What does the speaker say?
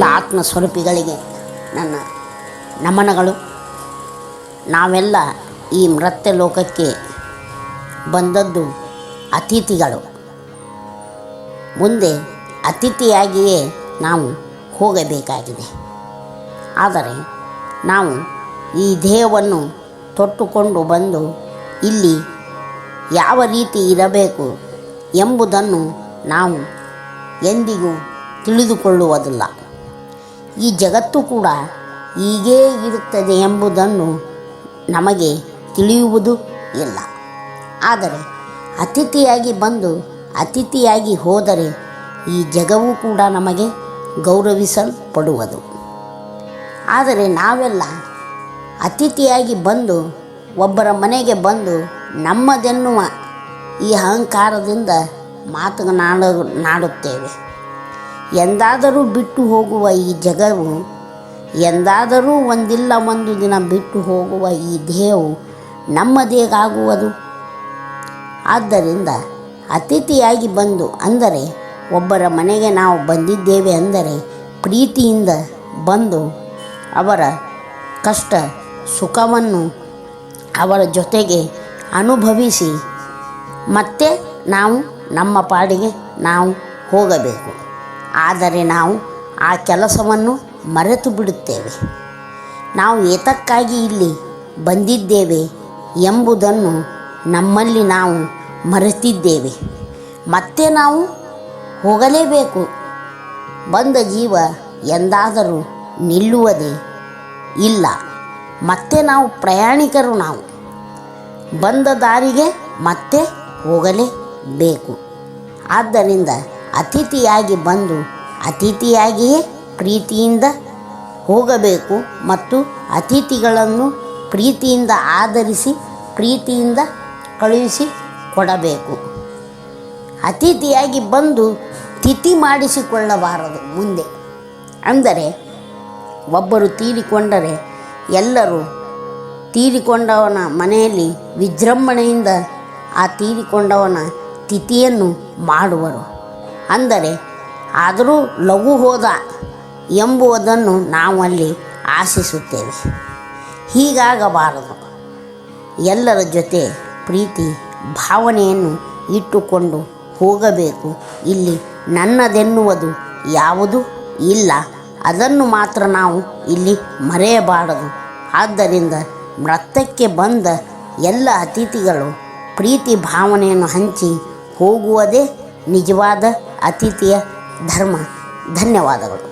ಆತ್ಮ ಸ್ವರೂಪಿಗಳಿಗೆ ನನ್ನ ನಮನಗಳು. ನಾವೆಲ್ಲ ಈ ಮೃತ್ಯ ಲೋಕಕ್ಕೆ ಬಂದದ್ದು ಅತಿಥಿಗಳು. ಮುಂದೆ ಅತಿಥಿಯಾಗಿಯೇ ನಾವು ಹೋಗಬೇಕಾಗಿದೆ. ಆದರೆ ನಾವು ಈ ದೇಹವನ್ನು ತೊಟ್ಟುಕೊಂಡು ಬಂದು ಇಲ್ಲಿ ಯಾವ ರೀತಿ ಇರಬೇಕು ಎಂಬುದನ್ನು ನಾವು ಎಂದಿಗೂ ತಿಳಿದುಕೊಳ್ಳುವುದಿಲ್ಲ. ಈ ಜಗತ್ತು ಕೂಡ ಹೀಗೇ ಇರುತ್ತದೆ ಎಂಬುದನ್ನು ನಮಗೆ ತಿಳಿಯುವುದು ಇಲ್ಲ. ಆದರೆ ಅತಿಥಿಯಾಗಿ ಬಂದು ಅತಿಥಿಯಾಗಿ ಹೋದರೆ ಈ ಜಗವು ಕೂಡ ನಮಗೆ ಗೌರವಿಸಲ್ಪಡುವುದು. ಆದರೆ ನಾವೆಲ್ಲ ಅತಿಥಿಯಾಗಿ ಬಂದು ಒಬ್ಬರ ಮನೆಗೆ ಬಂದು ನಮ್ಮದೆನ್ನುವ ಈ ಅಹಂಕಾರದಿಂದ ಮಾತನಾಡ ನಾಡುತ್ತೇವೆ. ಎಂದಾದರೂ ಬಿಟ್ಟು ಹೋಗುವ ಈ ಜಗವು, ಎಂದಾದರೂ ಒಂದಿಲ್ಲ ಒಂದು ದಿನ ಬಿಟ್ಟು ಹೋಗುವ ಈ ದೇಹವು ನಮ್ಮದೇಗಾಗುವುದು. ಆದ್ದರಿಂದ ಅತಿಥಿಯಾಗಿ ಬಂದು ಅಂದರೆ ಒಬ್ಬರ ಮನೆಗೆ ನಾವು ಬಂದಿದ್ದೇವೆ ಅಂದರೆ ಪ್ರೀತಿಯಿಂದ ಬಂದು ಅವರ ಕಷ್ಟ ಸುಖವನ್ನು ಅವರ ಜೊತೆಗೆ ಅನುಭವಿಸಿ ಮತ್ತೆ ನಾವು ನಮ್ಮ ಪಾಡಿಗೆ ನಾವು ಹೋಗಬೇಕು. ಆದರೆ ನಾವು ಆ ಕೆಲಸವನ್ನು ಮರೆತು ಬಿಡುತ್ತೇವೆ. ನಾವು ಏತಕ್ಕಾಗಿ ಇಲ್ಲಿ ಬಂದಿದ್ದೇವೆ ಎಂಬುದನ್ನು ನಮ್ಮಲ್ಲಿ ನಾವು ಮರೆತಿದ್ದೇವೆ. ಮತ್ತೆ ನಾವು ಹೋಗಲೇಬೇಕು. ಬಂದ ಜೀವ ಎಂದಾದರೂ ನಿಲ್ಲುವುದೇ ಇಲ್ಲ. ಮತ್ತೆ ನಾವು ಪ್ರಯಾಣಿಕರು ನಾವು. ಬಂದ ದಾರಿಗೆ ಮತ್ತೆ ಹೋಗಲೇಬೇಕು. ಆದ್ದರಿಂದ ಅತಿಥಿಯಾಗಿ ಬಂದು ಅತಿಥಿಯಾಗಿಯೇ ಪ್ರೀತಿಯಿಂದ ಹೋಗಬೇಕು ಮತ್ತು ಅತಿಥಿಗಳನ್ನು ಪ್ರೀತಿಯಿಂದ ಆಧರಿಸಿ, ಪ್ರೀತಿಯಿಂದ ಕಳುಹಿಸಿ ಕೊಡಬೇಕು. ಅತಿಥಿಯಾಗಿ ಬಂದು ತಿಥಿ ಮಾಡಿಸಿಕೊಳ್ಳಬಾರದು ಮುಂದೆ. ಅಂದರೆ ಒಬ್ಬರು ತೀರಿಕೊಂಡರೆ ಎಲ್ಲರೂ ತೀರಿಕೊಂಡವನ ಮನೆಯಲ್ಲಿ ವಿಜೃಂಭಣೆಯಿಂದ ಆ ತೀರಿಕೊಂಡವನ ತಿಥಿಯನ್ನು ಮಾಡುವರು. ಅಂದರೆ ಆದರೂ ಲಘು ಹೋದ ಎಂಬುವುದನ್ನು ನಾವು ಅಲ್ಲಿ ಆಶಿಸುತ್ತೇವೆ. ಹೀಗಾಗಬಾರದು. ಎಲ್ಲರ ಜೊತೆ ಪ್ರೀತಿ, ಭಾವನೆಯನ್ನು ಇಟ್ಟುಕೊಂಡು ಹೋಗಬೇಕು. ಇಲ್ಲಿ ನನ್ನದೆನ್ನುವುದು ಯಾವುದು ಇಲ್ಲ. ಅದನ್ನು ಮಾತ್ರ ನಾವು ಇಲ್ಲಿ ಮರೆಯಬಾರದು. ಆದ್ದರಿಂದ ಮೃತ್ತಕ್ಕೆ ಬಂದ ಎಲ್ಲ ಅತಿಥಿಗಳು ಪ್ರೀತಿ ಭಾವನೆಯನ್ನು ಹಂಚಿ ಹೋಗುವುದೇ ನಿಜವಾದ ಅತಿಥಿಯ ಧರ್ಮ. ಧನ್ಯವಾದಗಳು.